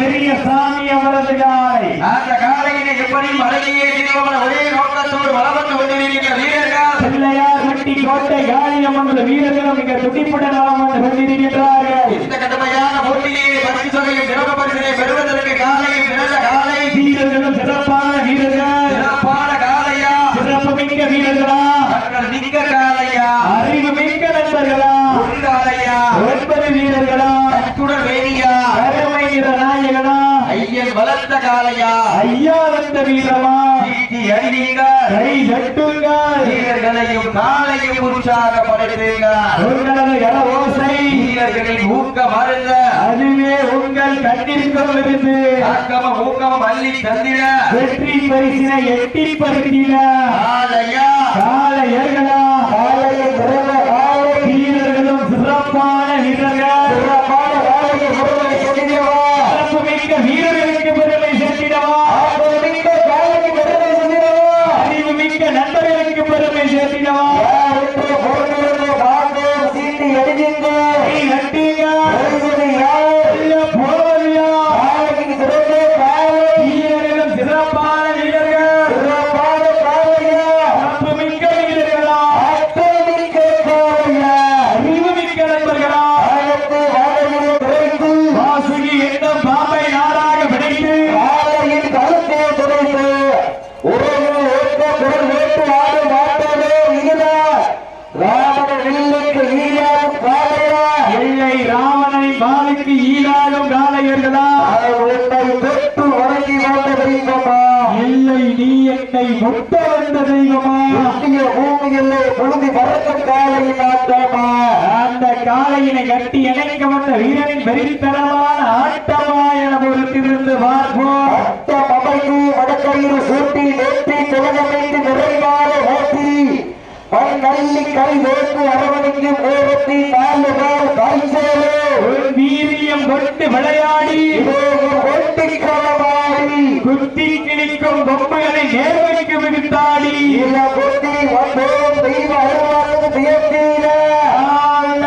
பெரிய சாமி அவரது காலை. அந்த காலையினை எப்படி மலையே திருவமன ஒரே நோக்கத்தோடு வளர்ந்து கொண்டிருக்கின்ற வீரர்கள். பிள்ளையார் வெட்டி கோட்டை காளியம்மன் வீரர்களும் மிக துடிப்புடன் வளம் வந்து கொண்டிருக்கின்றார்கள் இந்த கடுமையான போட்டியிலே பரிசு தொகையும் சிறப்பு பரிசினை பெறுவதற்கு காலையும் பிறந்த காலை. வீரர்களும் சிறப்பான வீரர்கள். சிறப்பான காலையா? சிறப்பு மிக்க வீரர்களா? மிக்க காலையா? அறிவு மிக்க நண்பர்களா? காலையா? ஒன்பது வந்த வீரமா கை கட்டுங்கள் வீரர்களையும் காலையும் உற்சாகப்படுத்துங்கள் உங்களது கர ஓசை வீரர்களின் ஊக்கம் அருந்த. அதுவே உங்கள் கண்ணிற்கும் இருந்து அள்ளி தந்திட. வெற்றி பரிசினை எட்டி காலையா காளையர்களா. வெறித்தனமான ஆட்டமா என பொறுத்திருந்து பார்ப்போம். நல்லி கை வேட்டு அரவணைக்கும் நேரத்தில் நாலு பேர் காய்ச்சலே வீரியம் கொண்டு விளையாடி. குத்தி கிழிக்கும் பொம்மைகளை நேர்மைக்கு விடுத்தாடி இல்ல கொட்டி வந்தோம் தெய்வ அருவாக்கு வியத்தீர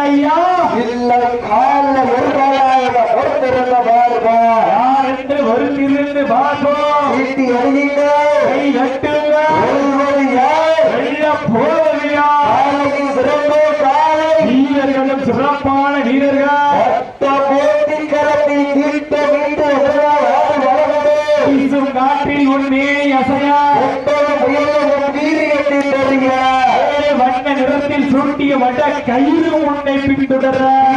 ஐயா இல்ல கால ஒருவராக பொறுத்திருந்த பார்ப்பா யார் என்று ஒருங்கிருந்து பார்ப்போம் சீட்டி அடிங்க கை கட்டுங்க ஒருவர் யார் வெள்ள போவியா காலைக்கு சிறந்த காலை வீரர்களும் சிறப்பான வீரர்கள். காற்றில் உன்னே அசையா. வண்ண நிறத்தில் சுருட்டிய வட கயிறு உன்னை பின்தொடர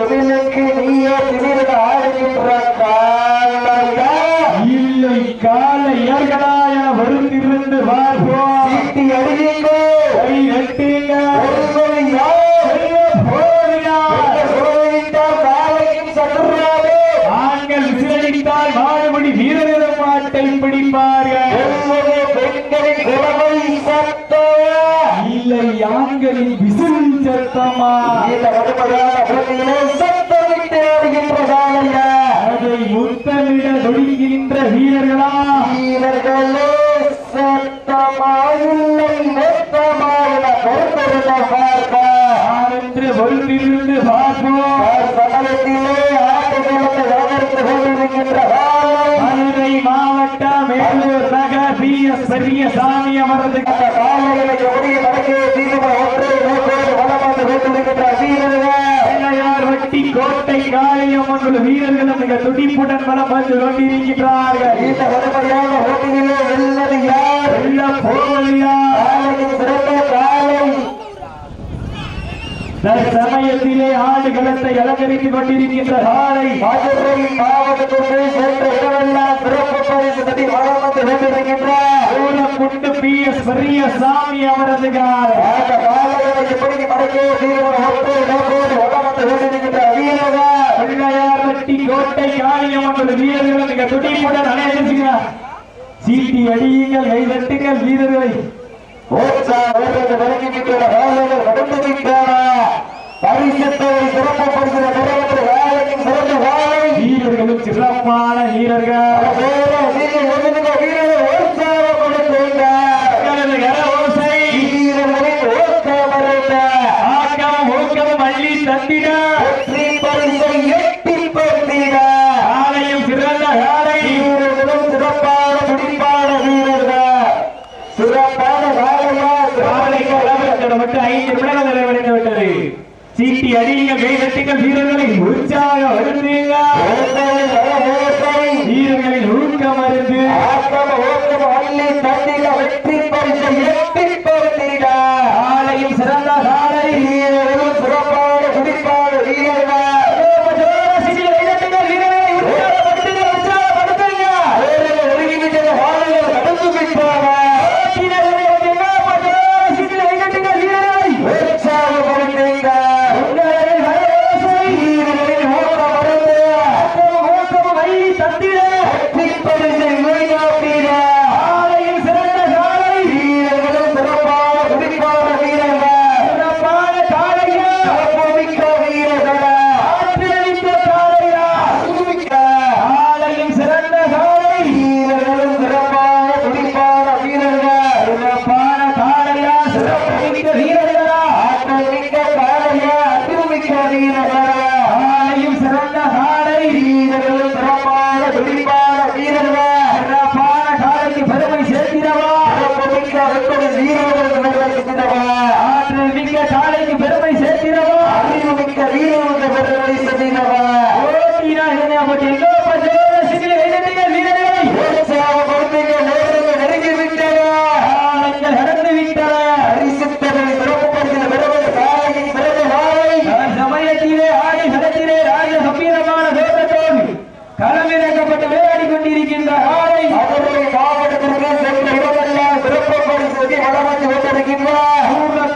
என் ஆண்களின் விசில் சத்தமா இந்த கடுமையான போட்டியிலே சத்தமிட்டு ஆடுகின்ற காலையா அதை முத்தமிட துடிக்கின்ற வீரர்களா? வீரர்களே சத்தமாயில்லை வெத்தமாயின பொறுத்திருந்த பார்ப்பா. ஆரென்று பொறுத்திருந்து பார்ப்போம். சமயத்திலே ஆட்டுகளத்தை வளர்த்து கொண்டிருக்கின்ற மதுரை மாவட்டம் மேலூர் நகர் பி எஸ் பெரியசாமி அவரது அந்த காலைகளை எப்படி நடக்க தீர்வு ஒன்றை நோக்கோடு வளம் வந்து கொண்டிருக்கின்ற வீரர்கள். வட்டி கோட்டை காளியம்மன் வீரர்களும் மிக துடிப்புடன் வளம் வந்து கொண்டிருக்கிறார்கள் இந்த கடுமையான போட்டியிலே வெல்வது யார்? வெள்ள போவதியா சிறந்த காலை சமயத்திலே ஆடு களத்தை அலங்கரித்துக் கொண்டிருக்கின்ற காலை மாவட்டத்திற்கு சென்ற இடமெல்லாம் சிறப்பு பரிசு வளம் வந்து குண்டு பி எஸ் பெரியசாமி அவரது காலை. அந்த காலைகளை எப்படி மடக்கே தீர்வு ஒன்றை நோக்கோடு வளம் வந்து கொண்டிருக்கின்ற வீரர்கள். பிள்ளையார் வட்டி கோட்டை காளியம்மன் வீரர்களும் மிக துடிப்புடன் அணையடிச்சுங்க சீட்டி அடியுங்கள் கை தட்டுங்கள் வீரர்களை. ஓட்சா ஓட்டத்தை வழங்கிக்கின்ற ஐந்து நிமிடங்கள் நிறைவடைந்து விட்டது. சீட்டி அடியுங்கள் கை தட்டுங்கள் வீரர்களை உற்சாக வருந்தீங்க வீரர்களின் ஊக்கம் மருந்து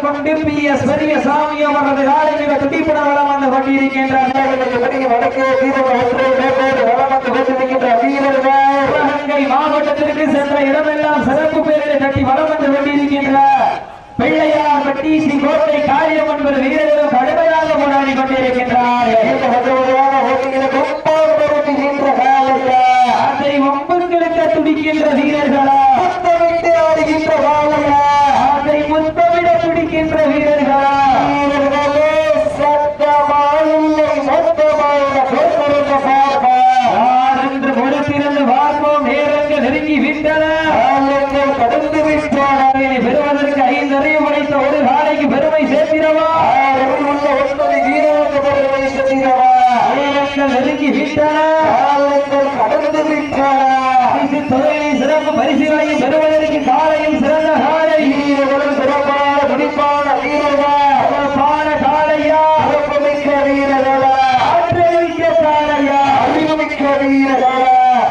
கொண்டு பி எஸ் பெரிய அவரது ஆலை மிக வளம் வந்து கொண்டிருக்கின்ற வீரர்கள் சிவகங்கை மாவட்டத்திற்கு சென்ற இடமெல்லாம் சிறப்பு பேரில் கட்டி வளம் வந்து கொண்டிருக்கின்றார் பிள்ளையார் பட்டி ஸ்ரீ கோட்டை காரியம் என்பது வீரர்களும் கடுமையாக போராடி துடிக்கின்ற முத்தமிட்டு ஆடுகின்ற காலையா அதை முத்தமிட துடிக்கின்ற வீரர்களா வீரர்களே சத்தமாயில்லை மொத்தமான பொறுத்திருந்த பார்ப்பா யார் என்று பொறுத்திருந்து பார்ப்போம் நேரங்கள் நெருங்கி விட்டன. கடந்து விட்டன. பெறுவதற்கு ஐந்து அறிவு படைத்த ஒரு காலைக்கு பெருமை உள்ள ஒன்பது வீரர்கள் பெருமை நேரங்கள் நெருங்கி விட்டன. கடந்து விட்டன. தொகையை சிறப்பு பரிசுகளையும் பெறுவதற்கு காலையும் சிறந்த காலை வீரர்களும் சிறப்பான துடிப்பான வீரர்கள். வீரர்கள். காலையா அறிவுமிக்க வீரர்கள்.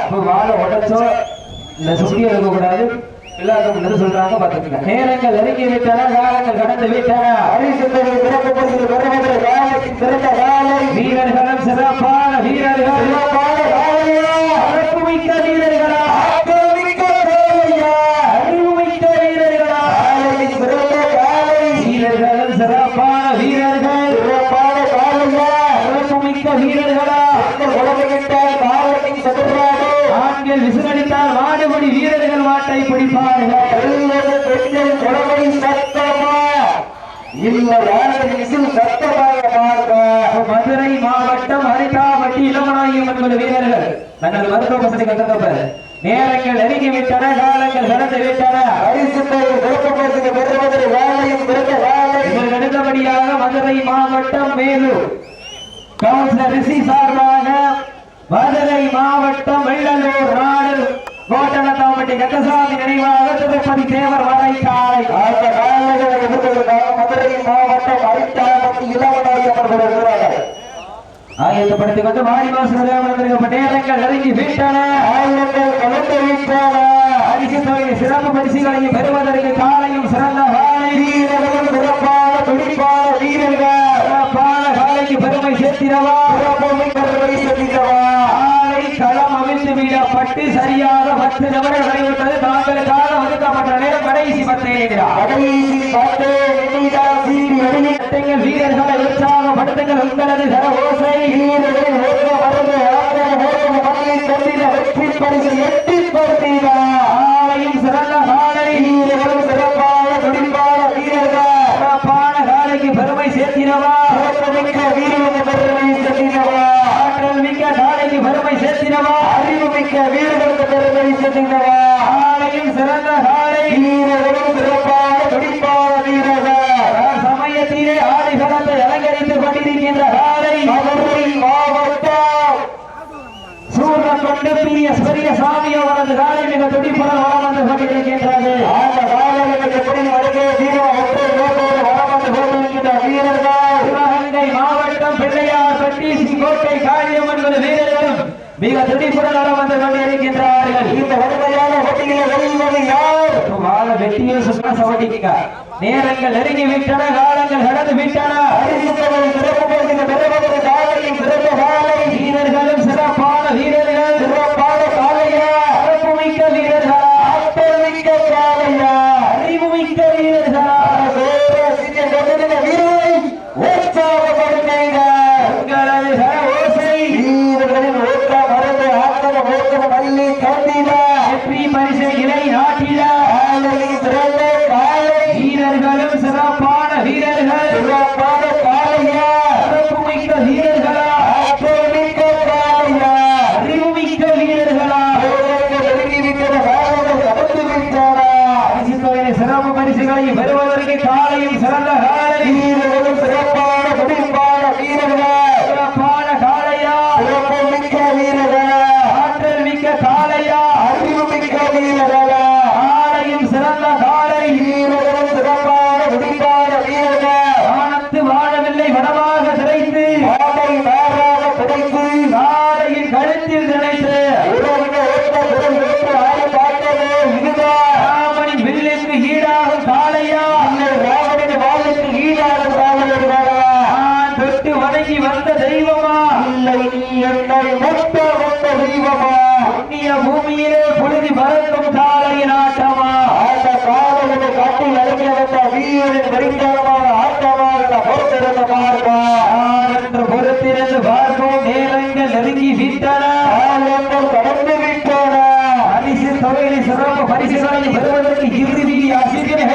வாழை உடைச்சோ இல்ல சுத்தி இருக்க கூடாது எல்லாருக்கும் முன்னாடி சொல்றாங்க பாத்துக்கங்க நேரங்கள் நெருங்கி விட்டன காலங்கள் கடந்து விட்டன. சிறப்பு பரிசு பெறுவதற்கு காலைக்கு சிறந்த காலை? வீரர்களும் சிறப்பான வீரர்கள் சிறப்பான வீரர்களா ஆற்றமிக்க காலையா அறிவுமிக்க வீரர்களா காலையின் சிறந்த காலை வீரர்களும் சிறப்பான வீரர்கள் சிறப்பான காலையா சிறப்புமிக்க வீரர்களா உடம்புகிட்டால் காலையின் சதுராடு ஆண்கள் மாடுபடி வீரர்கள் மாட்டை பிடிப்பார்கள். சத்தமா? இல்லை சத்தமாக பார்க்க? மதுரை மாவட்டம் அரிதாபட்டி இளமனாயம் என்பது வீரர்கள். தங்கள் மருத்துவ வசதி கட்டப்ப நேரங்கள் நெருங்கி விட்டன காலங்கள் கடந்து விட்டன. அடுத்தபடியாக மதுரை மாவட்டம் மேலூர். கவுன்சிலர் ரிஷி சார்பாக மதுரை மாவட்டம் வெள்ளலூர் நாடு. கோட்டனத்தாம்பட்டி கந்தசாமி நினைவாக திருப்பதி தேவர் வரை காலை அந்த காலைகளை எதிர்கொள்வதற்காக மதுரை மாவட்டம் அரிட்டாபட்டி இளவனாய் அவர்கள் இருக்கிறார்கள் ஆயத்தப்படுத்திக் கொண்டு மாடிவாசல் நேரங்கள் நெருங்கி விட்டன. ஆயிரங்கள் கலந்து விட்டன. பரிசு தொகை சிறப்பு பரிசுகளையும் பெறுவதற்கு காலையும் சிறந்த காலை. வீரர்கள் சிறப்பான துடிப்பான வீரர்கள். சிறப்பான காலைக்கு பெருமை சேர்த்திடவா? சிறப்பு சென்றவா காலை களம் அவிழ்த்து விடப்பட்டு சரியாக பத்து நிமிடம் நடைபெற்றது தாங்களுக்காக ஒதுக்கப்பட்ட நேரம் கடைசி பத்து நிமிடம். வீரர்களை உற்சாகப்படுத்துங்கள் உங்களது கர ஓசை. வீரர்கள் வெற்றி பரிசு எட்டி சிறந்த வீரர்களும் சிறப்பான துடிப்பான வீரர்கள். சிறப்பான காலைக்கு பெருமை வீரர்கள் சென்றவா ஆற்றல் மிக்க காலைக்கு பெருமை பெருமை மிக துடிப்புடன் வர வந்து கொண்டிருக்கின்ற எட்டியோ சுற்ற சவட்டிக்க நேரங்கள் நெருங்கி விட்டன காலங்கள் கடந்து விட்டன. அறிவித்தவர்கள் பிறப்பு போகின்ற பிறப்பு காலையும் பிறப்பு இந்திய பூமியிலே புழுதி பறக்கும் சாலையின் ஆட்டமா? அந்த காலையை கட்டி அழுகிய வந்த வீரன் வெறித்தனமான ஆட்டமா? பொறுத்திருந்து பார்ப்பா என்று பொறுத்திருந்து பார்ப்போம். நேரங்கள் நெருங்கி விட்டன. கடந்து விட்டன. பரிசு தொகையில் சிறப்பு பரிசுகளை பெறுவதற்கு இறுதி அசித்தின்